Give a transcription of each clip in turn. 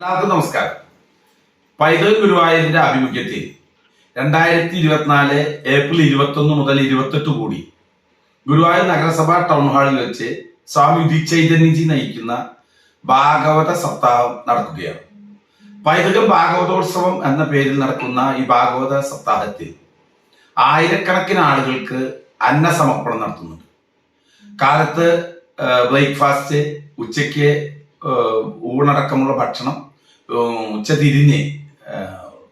എല്ലാവർക്കും നമസ്കാരം. പൈതൽ ഗുരുവായൂരിന്റെ ആഭിമുഖ്യത്തിൽ രണ്ടായിരത്തി ഇരുപത്തിനാല് ഏപ്രിൽ ഇരുപത്തൊന്ന് മുതൽ ഇരുപത്തെട്ട് കൂടി ഗുരുവായൂർ നഗരസഭ ടൗൺ ഹാളിൽ വെച്ച് സ്വാമി ഉദിചൈതന്യജി നയിക്കുന്ന ഭാഗവത സപ്താഹം നടക്കുകയാണ്. പൈതൃക ഭാഗവതോത്സവം എന്ന പേരിൽ നടക്കുന്ന ഈ ഭാഗവത സപ്താഹത്തിൽ ആയിരക്കണക്കിന് ആളുകൾക്ക് അന്നസമർപ്പണം നടത്തുന്നുണ്ട്. കാലത്ത് ബ്രേക്ക്ഫാസ്റ്റ് ഉച്ചയ്ക്ക് ഊണടക്കമുള്ള ഭക്ഷണം ഉച്ച തിരിഞ്ഞ്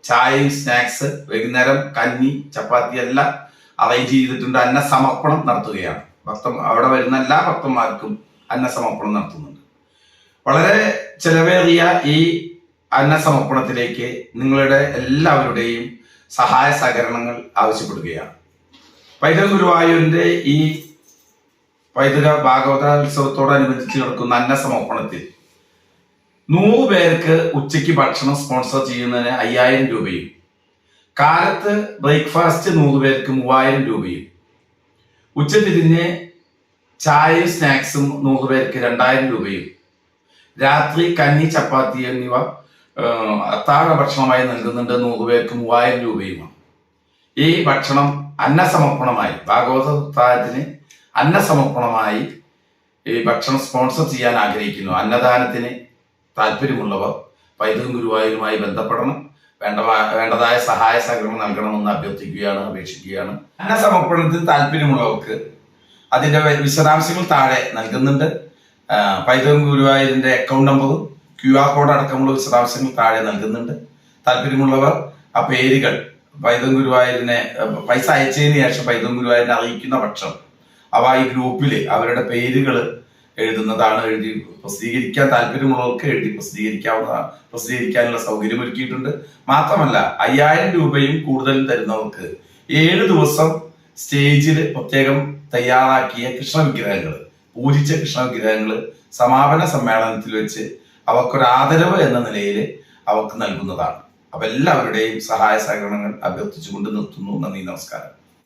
ചായയും സ്നാക്സ് വൈകുന്നേരം കഞ്ഞി ചപ്പാത്തി എല്ലാം അറേഞ്ച് ചെയ്തിട്ടുണ്ട് അന്നസമർപ്പണം നടത്തുകയാണ്. ഭക്ത അവിടെ വരുന്ന എല്ലാ ഭക്തന്മാർക്കും അന്നസമർപ്പണം നടത്തുന്നുണ്ട്. വളരെ ചെലവേറിയ ഈ അന്നസമർപ്പണത്തിലേക്ക് നിങ്ങളുടെ എല്ലാവരുടെയും സഹായ സഹകരണങ്ങൾ ആവശ്യപ്പെടുകയാണ്. പൈതൃക ഗുരുവായൂരിന്റെ ഈ പൈതൃക ഭാഗവതോത്സവത്തോടനുബന്ധിച്ച് നടക്കുന്ന അന്നസമർപ്പണത്തിൽ നൂറ് പേർക്ക് ഉച്ചയ്ക്ക് ഭക്ഷണം സ്പോൺസർ ചെയ്യുന്നതിന് അയ്യായിരം രൂപയും. കാലത്ത് ബ്രേക്ക്ഫാസ്റ്റ് നൂറ് പേർക്ക് മൂവായിരം രൂപയും. ഉച്ച തിരിഞ്ഞ് ചായയും സ്നാക്സും നൂറ് പേർക്ക് രണ്ടായിരം രൂപയും. രാത്രി കഞ്ഞി ചപ്പാത്തി എന്നിവ അത്താഴ ഭക്ഷണമായി നൽകുന്നുണ്ട് നൂറ് പേർക്ക് മൂവായിരം രൂപയുമാണ്. ഈ ഭക്ഷണം അന്നസമർപ്പണമായി ഭാഗവത സപ്താഹത്തിന് അന്നസമർപ്പണമായി ഈ ഭക്ഷണം സ്പോൺസർ ചെയ്യാൻ ആഗ്രഹിക്കുന്നു. അന്നദാനത്തിന് താല്പര്യമുള്ളവർ പൈതൃകം ഗുരുവായൂരുമായി ബന്ധപ്പെടണം. വേണ്ട വേണ്ടതായ സഹായ സഹകരണം നൽകണമെന്ന് അഭ്യർത്ഥിക്കുകയാണ് അപേക്ഷിക്കുകയാണ്. ധനസമർപ്പണത്തിൽ താല്പര്യമുള്ളവർക്ക് അതിന്റെ വിശദാംശങ്ങൾ താഴെ നൽകുന്നുണ്ട്. പൈതൃകം ഗുരുവായൂരിന്റെ അക്കൗണ്ട് നമ്പറും ക്യു ആർ കോഡ് അടക്കമുള്ള വിശദാംശങ്ങൾ താഴെ നൽകുന്നുണ്ട്. താല്പര്യമുള്ളവർ ആ പേരുകൾ പൈതൃകം ഗുരുവായൂരിനെ പൈസ അയച്ചതിന് ശേഷം പൈതൃകം ഗുരുവായൂരിനെ അറിയിക്കുന്ന പക്ഷം അവ ഈ ഗ്രൂപ്പിൽ അവരുടെ പേരുകൾ എഴുതുന്നതാണ് എഴുതി പ്രസിദ്ധീകരിക്കാൻ താല്പര്യമുള്ളവർക്ക് എഴുതി പ്രസിദ്ധീകരിക്കാവുന്ന പ്രസിദ്ധീകരിക്കാനുള്ള സൗകര്യം ഒരുക്കിയിട്ടുണ്ട്. മാത്രമല്ല അയ്യായിരം രൂപയും കൂടുതൽ തരുന്നവർക്ക് ഏഴ് ദിവസം സ്റ്റേജിൽ പ്രത്യേകം തയ്യാറാക്കിയ കൃഷ്ണ വിഗ്രഹങ്ങൾ പൂജിച്ച കൃഷ്ണ വിഗ്രഹങ്ങൾ സമാപന സമ്മേളനത്തിൽ വെച്ച് അവർക്കൊരു ആദരവ് എന്ന നിലയിൽ അവർക്ക് നൽകുന്നതാണ്. അപ്പൊ എല്ലാവരുടെയും സഹായ സഹകരണങ്ങൾ അഭ്യർത്ഥിച്ചുകൊണ്ട് നിർത്തുന്നു. നന്ദി നമസ്കാരം.